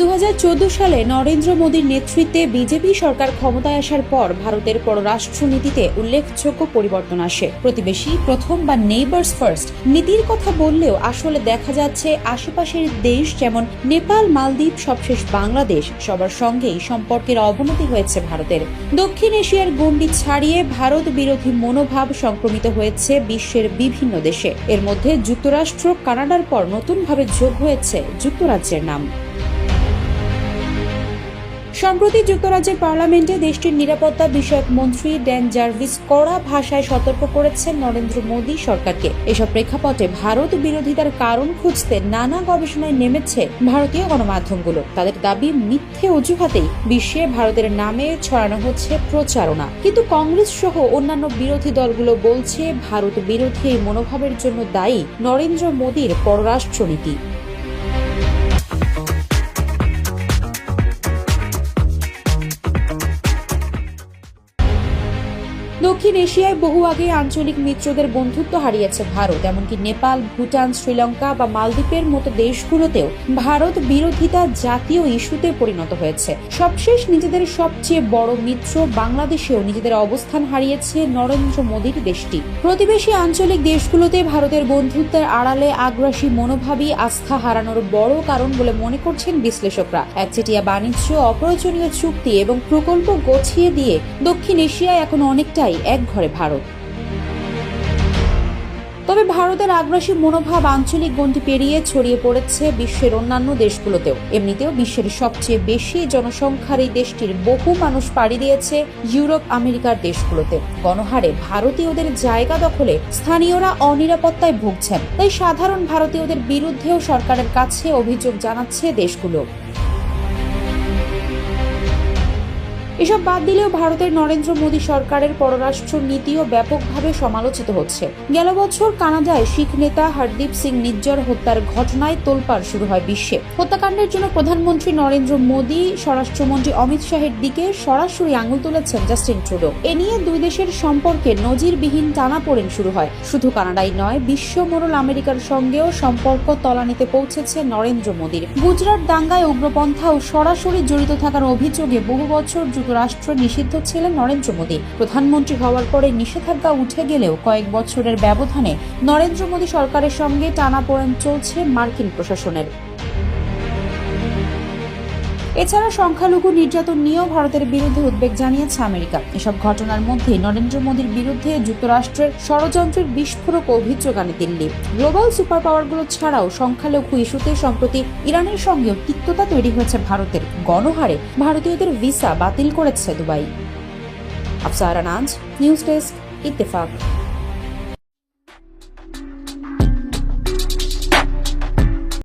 দু হাজার চোদ্দ সালে নরেন্দ্র মোদীর নেতৃত্বে বিজেপি সরকার ক্ষমতায় আসার পর ভারতের পররাষ্ট্রনীতিতে উল্লেখযোগ্য পরিবর্তন আসে। প্রতিবেশী, প্রথম বা নেইবার্স ফার্স্ট নীতির কথা বললেও আসলে দেখা যাচ্ছে আশেপাশের দেশ যেমন নেপাল, মালদ্বীপ, সবশেষ বাংলাদেশ সবার সঙ্গেই সম্পর্কের অবনতি হয়েছে ভারতের। দক্ষিণ এশিয়ার গণ্ডি ছাড়িয়ে ভারত বিরোধী মনোভাব সংক্রমিত হয়েছে বিশ্বের বিভিন্ন দেশে। এর মধ্যে যুক্তরাষ্ট্র, কানাডার পর নতুনভাবে যোগ হয়েছে যুক্তরাজ্যের নাম। সম্প্রতি যুক্তরাজ্যের পার্লামেন্টে দেশটির নিরাপত্তা বিষয়ক মন্ত্রী ড্যান জার্ভিস কড়া ভাষায় সতর্ক করেছেন নরেন্দ্র মোদী সরকারকে। এসব প্রেক্ষাপটে ভারত বিরোধিতার কারণ খুঁজতে নানা গবেষণায় নেমেছে ভারতীয় গণমাধ্যমগুলো। তাদের দাবি, মিথ্যে অজুহাতেই বিশ্বে ভারতের নামে ছড়ানো হচ্ছে প্রচারণা। কিন্তু কংগ্রেস সহ অন্যান্য বিরোধী দলগুলো বলছে, ভারত বিরোধী এই মনোভাবের জন্য দায়ী নরেন্দ্র মোদীর পররাষ্ট্রনীতি। দক্ষিণ এশিয়ায় বহু আগে আঞ্চলিক মিত্রদের বন্ধুত্ব হারিয়েছে ভারত, এমনকি নেপাল, ভুটান, শ্রীলঙ্কা বা মালদ্বীপের মতো দেশগুলোতেও ভারত বিরোধিতা জাতীয় ইস্যুতে পরিণত হয়েছে। সবশেষ নিজেদের সবচেয়ে বড় মিত্র বাংলাদেশেও নিজেদের অবস্থান হারিয়েছে নরেন্দ্র মোদীর দেশটি। প্রতিবেশী আঞ্চলিক দেশগুলোতে ভারতের বন্ধুত্বের আড়ালে আগ্রাসী মনোভাবই আস্থা হারানোর বড় কারণ বলে মনে করছেন বিশ্লেষকরা। একচেটিয়া বাণিজ্য, অপ্রয়োজনীয় চুক্তি এবং প্রকল্প গছিয়ে দিয়ে দক্ষিণ এশিয়ায় এখন অনেকটাই এক ঘরে ভারত। তবে ভারতের আগ্রাসী মনোভাব আঞ্চলিক গণ্ডি পেরিয়ে ছড়িয়ে পড়েছে বিশ্বের অন্যান্য দেশগুলোতেও। এমনিতেও বিশ্বের সবচেয়ে বেশি জনসংখ্যার এই দেশটির বহু মানুষ পাড়ি দিয়েছে ইউরোপ, আমেরিকার দেশগুলোতে। গণহারে ভারতীয়দের জায়গা দখলে স্থানীয়রা অনিরাপত্তায় ভুগছেন। তাই সাধারণ ভারতীয়দের বিরুদ্ধেও সরকারের কাছে অভিযোগ জানাচ্ছে দেশগুলো। এসব বাদ দিলেও ভারতের নরেন্দ্র মোদী সরকারের পররাষ্ট্র নীতিও ব্যাপকভাবে সমালোচিত হচ্ছে। গেল বছর কানাডায় শিখ নেতা হরদীপ সিং নিজ্জর হত্যার ঘটনায় তোলপাড় শুরু হয় বিশ্বে। হত্যাকাণ্ডের জন্য প্রধানমন্ত্রী নরেন্দ্র মোদী, স্বরাষ্ট্রমন্ত্রী অমিত শাহের দিকে সরাসরি আঙুল তুলেছেন জাস্টিন ট্রুডো। এ নিয়ে দুই দেশের সম্পর্কে নজিরবিহীন টানাপোড়েন শুরু হয়। শুধু কানাডাই নয়, বিশ্ব মোড়ল আমেরিকার সঙ্গেও সম্পর্ক তলানিতে পৌঁছেছে নরেন্দ্র মোদীর। গুজরাট, দাঙ্গায় উগ্রপন্থা ও সরাসরি জড়িত থাকার অভিযোগে বহু বছর যুক্তরাষ্ট্র নিষিদ্ধ ছিলেন নরেন্দ্র মোদী। প্রধানমন্ত্রী হওয়ার পরে নিষেধাজ্ঞা উঠে গেলেও কয়েক বছরের ব্যবধানে নরেন্দ্র মোদী সরকারের সঙ্গে টানাপোড়েন চলছে মার্কিন প্রশাসনের। এছাড়া সংখ্যালঘু নির্যাতন নিয়েও ভারতের বিরুদ্ধে উদ্বেগ জানিয়েছে আমেরিকা। এসব ঘটনার মধ্যে নরেন্দ্র মোদীর বিরুদ্ধে যুক্তরাষ্ট্রের ষড়যন্ত্রের বিস্ফোরক অভিযোগ আনে দিল্লি। গ্লোবাল সুপার পাওয়ারগুলো ছাড়াও সংখ্যালঘু ইস্যুতে সম্প্রতি ইরানের সঙ্গেও তিক্ততা তৈরি হয়েছে ভারতের। গণহারে ভারতীয়দের ভিসা বাতিল করেছে Dubai. Afsara Naz news desk, Ittefaq.